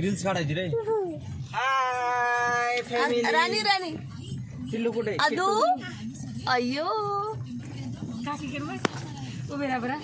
Reels काढायची रे. Hi family राणी राणी. पिल्लू कुठे? अदू? अयो उभे राहा बरं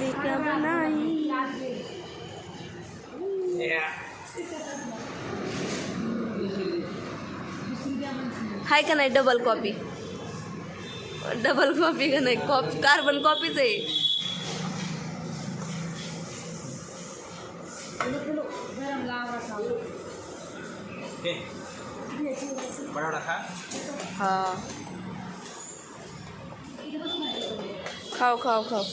राहा क्या बनाई हाय का नाही डबल कॉपी डबल कॉपी का नाही कॉपी कार्बन कॉपीच आहे. ते. खाओ खाओ खाओ.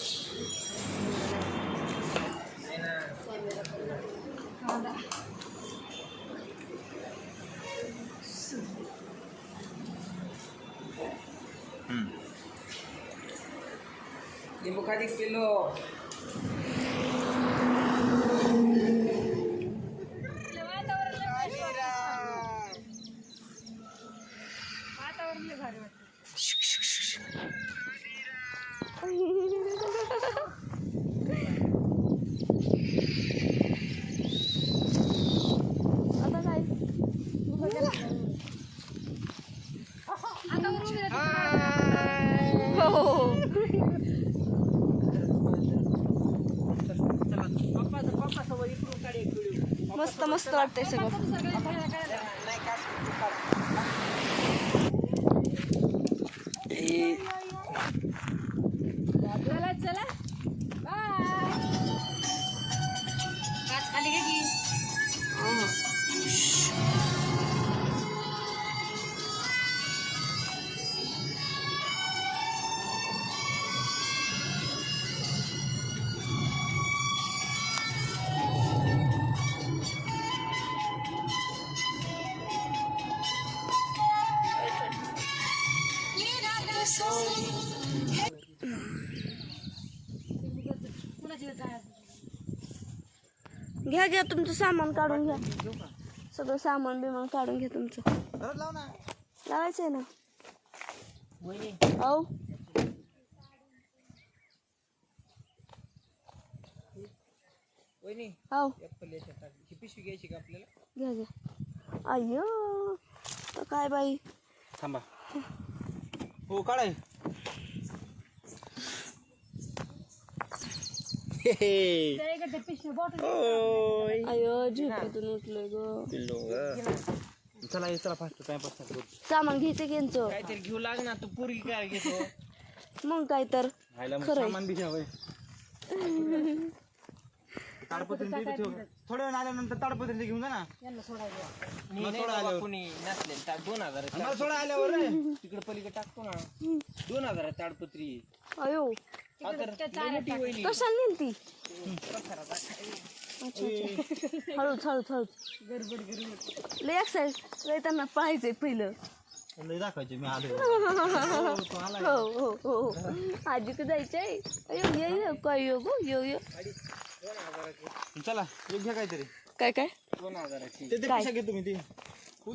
Hmm. Dibuka di kilo. मस्त मस्त वाटतंय सगळं. घ्या घ्या तुमचं सामान काढून घ्या. सगळं सामान बिमान काढून घ्या तुमचं. लावायचं आहे ना. औ वहिनी. औ ऍपल याच्यात टाक. ही पिशवी घ्यायची का आपल्याला? घ्या घ्या. अय्यो. तर काय बाई? थांबा. हो काढाय ते पिशवी बॉटल अयो झोपेतून उठलोय ग. चला ये, चला फास्ट टाइमपास सामान घ्यायचं घ्यायचं काहीतरी घेऊ लाग ना तू पुरी काय घेतो? मग काय तर. सामान बी घ्यावं ताडपत्री. थोड्या वेळ आल्यानंतर ताडपत्री घेऊन जा ना. दोन हजार मला थोडं आल्यावर रे. तिकडे पलीकडे टाकतो ना. दोन हजार ताडपत्री. अयो. कशाला नेलती? अच्छा अच्छा. हळूच हळूच हळूच. गडबड गडबड लय एक्साइट लय त्यांना पाहायचंय पहिलं. लय दाखवायचे मी आलो हो हो हो हो. आजी तर जायचंय. अयो ये काय यो गो यो यो. चला एक घ्या काहीतरी. काय काय? दोन हजाराची. ते ते काय? कशा घे तुम्ही ती? ही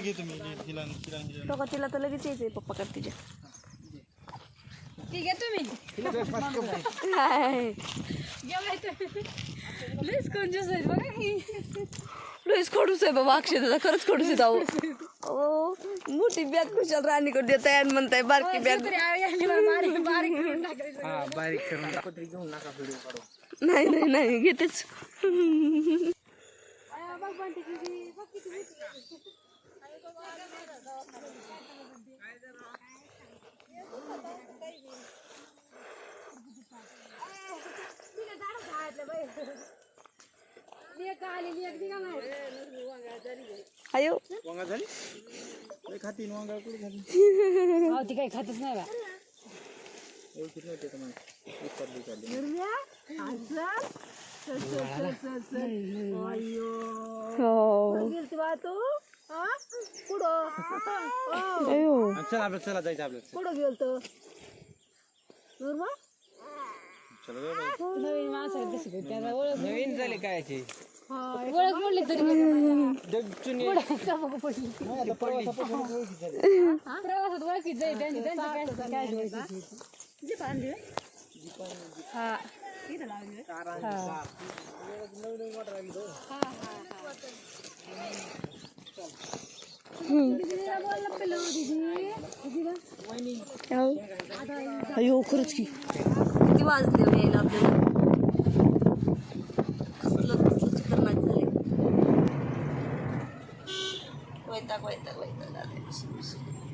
घे तुम्ही का तिला तर लगेच यायचंय पप्पा कर तिच्या ती तुम्ही. हाय. घ्या लईच आहेत बघा की लईच खडूस आहे बाबा अक्षय खरंच खडूस आहे जाऊ ओ मोठी बॅग कुशल राणीकडे देताय आणि म्हणताय बारकी बॅग बारीक बारीक करून हा घेऊन नका व्हिडिओ काढू नाही नाही नाही घेतेच लेक आलेली एक दिगा नाही अयो. वांगा झाली? लय खातीन वांगा कुठे झाली? हो ती काही खातच नाही बा. ओळखीत नव्हते का मग विचार विचारले हो. अयो. आणि चला आपलं चला जायचं आपल्याला चला. जाऊ बाई. नवीन माणसं कशी काय त्याला ओळख नवीन झाले काय ओळख म्हणली तरी प्रवासात ओळखीत जाईल त्यांची त्यांची काय हा. हा. अयो खरंच की. किती वाजले हो यायला आपल्याला? Cuenta, cuenta, cuenta. Dale, no.